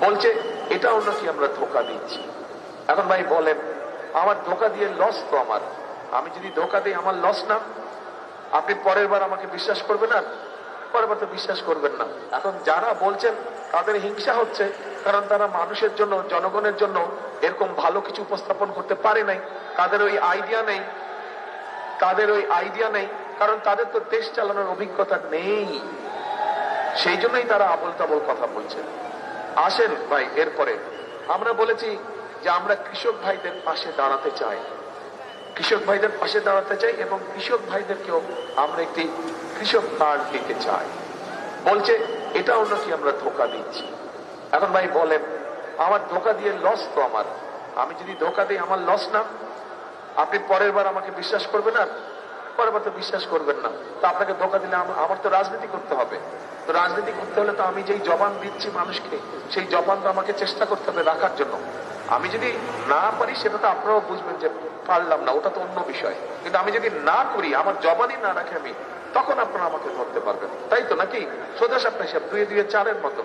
বলছে, এটাও নাকি আমরা ধোকা দিচ্ছি। এখন ভাই বলেন, আমার ধোকা দিয়ে লস তো আমার। আমি যদি ধোকা দিই, আমার লস না? আপনি পরের বার আমাকে বিশ্বাস করবেন না পরের বার তো বিশ্বাস করবেন না। এখন যারা বলছেন, তাদের হিংসা হচ্ছে, কারণ তারা মানুষের জন্য, জনগণের জন্য এরকম ভালো কিছু উপস্থাপন করতে পারে নাই। তাদের ওই আইডিয়া নেই। তাদের ওই আইডিয়া নেই। কারণ তাদের তো দেশ চালানোর অভিজ্ঞতা নেই। সেই জন্যই তারা আবল তাবল কথা বলছে। আসেন ভাই, এরপরে। আমরা বলেছি যে আমরা কৃষক ভাইদের পাশে দাঁড়াতে চাই। কৃষক ভাইদের পাশে দাঁড়াতে চাই এবং কৃষক ভাইদেরকেও আমরা একটি কৃষক কার্ড দিতে চাই। বলছে, এটাও নাকি আমরা ধোকা দিচ্ছি। এখন ভাই বলেন, আমার ধোকা দিয়ে লস তো আমার। আমি যদি ধোকা দিই, আমার লস না? আপনি পরের বার আমাকে বিশ্বাস করবেন না বার তো বিশ্বাস করবেন না। তো আপনাকে ধোকা দিলে আমার তো রাজনীতি করতে হবে। তো রাজনীতি করতে হলে তো আমি যেই জবান দিচ্ছি মানুষকে, সেই জবান তো আমাকে চেষ্টা করতে হবে রাখার জন্য। আমি যদি না পারি, সেটা তো আপনারাও বুঝবেন যে পারলাম না, ওটা তো অন্য বিষয়। কিন্তু আমি যদি না করি, আমার জবানই না রাখি আমি, তখন আপনারা আমাকে ধরতে পারবেন। তাই তো নাকি? সোজা সাপটা হিসাব দুয়ে দুয়ে চারের মতো।